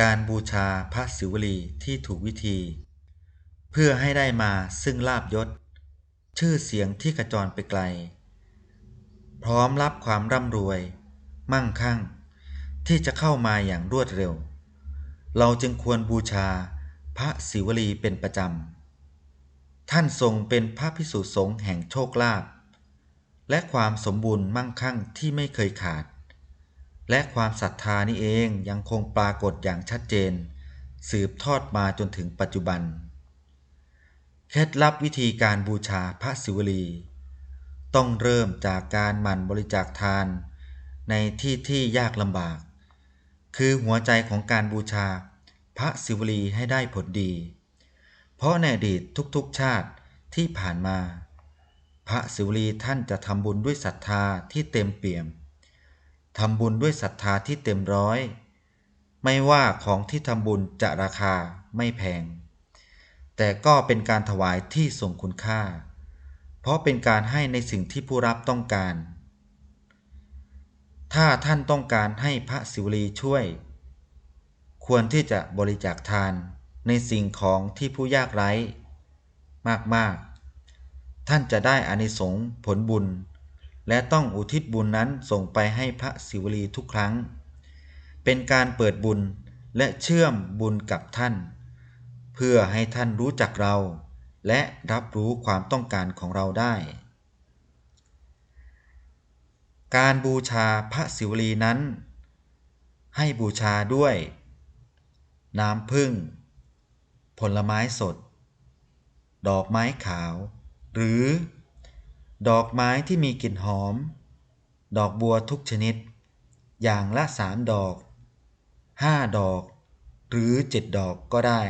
การบูชาพระศิวลีที่ถูกวิธี เพื่อให้ได้มาซึ่งลาบยศ ชื่อเสียงที่กระจรไปไกล พร้อมรับความร่ำรวย มั่งคั่ง ที่จะเข้ามาอย่างรวดเร็ว เราจึงควรบูชาพระศิวลีเป็นประจำ ท่านทรงเป็นพระพิสุสงฆ์แห่งโชคลาภและความสมบูรณ์มั่งคั่งที่ไม่เคยขาด และความศรัทธานี้เองยังคงปรากฏอย่างชัดเจน สืบทอดมาจนถึงปัจจุบัน เคล็ดลับวิธีการบูชาพระศิวลี ต้องเริ่มจากการหมั่นบริจาคทาน ในที่ที่ยากลำบาก คือหัวใจของการบูชาพระศิวลีให้ได้ผลดี เพราะในอดีตทุกๆชาติที่ผ่านมา พระศิวลีท่านจะทำบุญด้วยศรัทธาที่เต็มเปี่ยม ทำบุญด้วยศรัทธาที่เต็มร้อย ไม่ว่าของที่ทำบุญจะราคาไม่แพง แต่ก็เป็นการถวายที่ทรงคุณค่า เพราะเป็นการให้ในสิ่งที่ผู้รับต้องการ ถ้าท่านต้องการให้พระศิวลีช่วย ควรที่จะบริจาคทานในสิ่งของที่ผู้ยากไร้ มากๆ ท่านจะได้อานิสงส์ผลบุญ และต้องอุทิศบุญนั้นส่งไปให้พระศิวลีทุกครั้ง เป็นการเปิดบุญและเชื่อมบุญกับท่าน เพื่อให้ท่านรู้จักเรา และรับรู้ความต้องการของเราได้ การบูชาพระศิวลีนั้น ให้บูชาด้วย น้ำผึ้งผลไม้สด ดอกไม้ขาว หรือ ดอกไม้ที่มีกลิ่นหอม ดอกบัวทุกชนิด อย่างละสามดอกห้าดอก หรือเจ็ดดอกก็ได้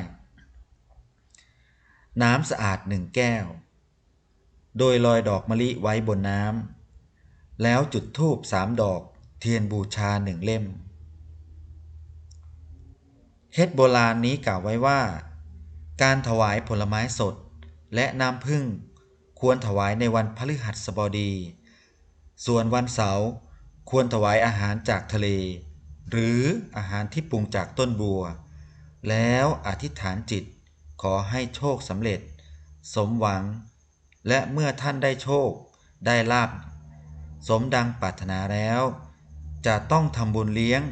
น้ำสะอาดหนึ่งแก้ว โดยลอยดอกมะลิไว้บนน้ำแล้วจุดธูปสามดอกเทียนบูชาหนึ่งเล่มเคล็ดโบราณนี้กล่าวไว้ว่า การถวายผลไม้สดและน้ำผึ้ง ควรถวายในวันพฤหัสบดี ส่วนวันเสาร์ควรถวายอาหารจากทะเล หรืออาหารที่ปรุงจากต้นบัว แล้วอธิษฐานจิตขอให้โชคสำเร็จ สมหวัง และเมื่อท่านได้โชค ได้ลาบสมดังปรารถนาแล้ว จะต้องทำบุญเลี้ยง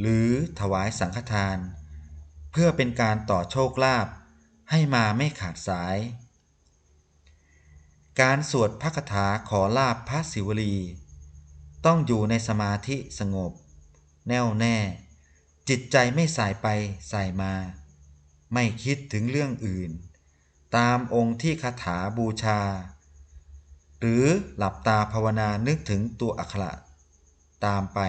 หรือถวายสังฆทาน เพื่อเป็นการต่อโชคลาภให้มาไม่ขาดสาย การสวดพระคาถาขอลาบพระศิวลี ต้องอยู่ในสมาธิสงบ แน่วแน่ จิตใจไม่สายไปสายมา ไม่คิดถึงเรื่องอื่น ตามองค์ที่คาถาบูชา หรือหลับตาภาวนานึกถึงตัวอักขระตามไป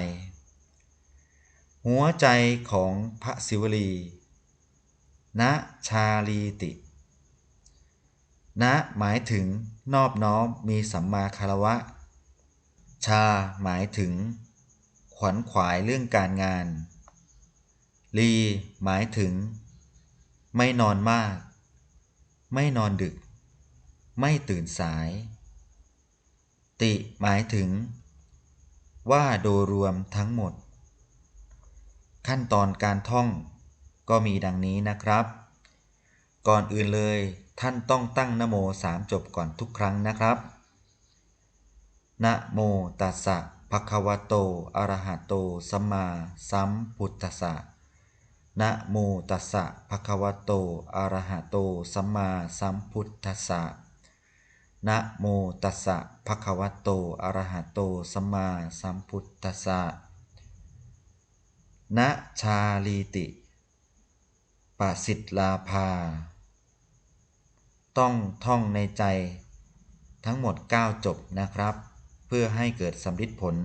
หัวใจของพระศิวลีณชาลีติ ณหมายถึงนอบน้อมมีสัมมาคารวะ ชาหมายถึง ขวัญขวายเรื่องการงาน ลีหมายถึง ไม่นอนมาก ไม่นอนดึก ไม่ตื่นสาย ติหมายถึง ว่าโดยรวมทั้งหมด ขั้นตอนการท่องก็มีดังนี้นะครับ ก่อนอื่นเลย ท่านต้องตั้งนโมสามจบก่อนทุกครั้งนะครับนะโมตัสสะภะคะวะโต อะระหะโต สัมมาสัมพุทธัสสะนะโมตัสสะภะคะวะโต อะระหะโต สัมมาสัมพุทธัสสะนะโมตัสสะภะคะวะโต อะระหะโต สัมมาสัมพุทธัสสะณชาลีติปสิทลาภา ต้องท่องในใจ ทั้งหมด 9 จบนะครับ เพื่อให้เกิดสำลิดผล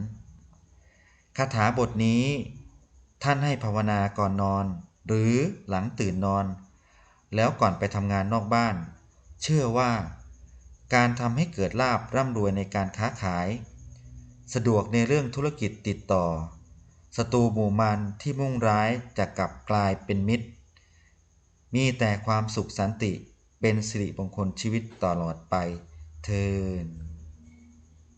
คาถาบทนี้ ท่านให้ภาวนาก่อนนอน หรือหลังตื่นนอน แล้วก่อนไปทำงานนอกบ้าน เชื่อว่า การทำให้เกิดลาบร่ำรวยในการค้าขาย สะดวกในเรื่องธุรกิจติดต่อศัตรูหมู่มันที่มุ่งร้ายจะกลับกลายเป็นมิตร มีแต่ความสุขสันติ เป็นสิริมงคลชีวิตตลอดไปเทิน